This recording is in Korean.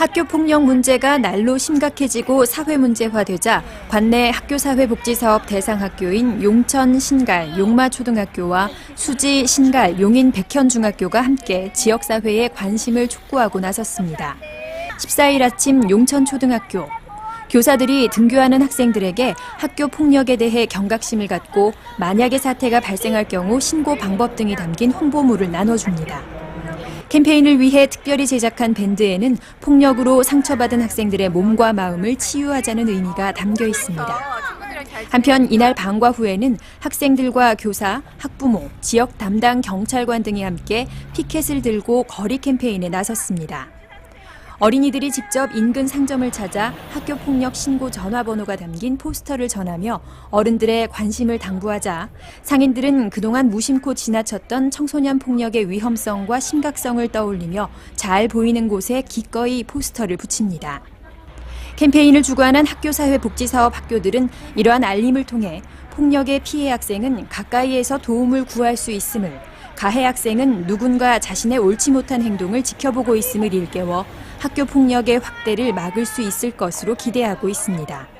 학교 폭력 문제가 날로 심각해지고 사회 문제화되자 관내 학교사회복지사업 대상 학교인 용천 신갈 용마초등학교와 수지 신갈 용인 백현중학교가 함께 지역사회에 관심을 촉구하고 나섰습니다. 14일 아침 용천초등학교 교사들이 등교하는 학생들에게 학교 폭력에 대해 경각심을 갖고 만약의 사태가 발생할 경우 신고 방법 등이 담긴 홍보물을 나눠줍니다. 캠페인을 위해 특별히 제작한 밴드에는 폭력으로 상처받은 학생들의 몸과 마음을 치유하자는 의미가 담겨 있습니다. 한편 이날 방과 후에는 학생들과 교사, 학부모, 지역 담당 경찰관 등이 함께 피켓을 들고 거리 캠페인에 나섰습니다. 어린이들이 직접 인근 상점을 찾아 학교 폭력 신고 전화번호가 담긴 포스터를 전하며 어른들의 관심을 당부하자 상인들은 그동안 무심코 지나쳤던 청소년 폭력의 위험성과 심각성을 떠올리며 잘 보이는 곳에 기꺼이 포스터를 붙입니다. 캠페인을 주관한 학교사회복지사업 학교들은 이러한 알림을 통해 폭력의 피해 학생은 가까이에서 도움을 구할 수 있음을, 가해 학생은 누군가 자신의 옳지 못한 행동을 지켜보고 있음을 일깨워 학교 폭력의 확대를 막을 수 있을 것으로 기대하고 있습니다.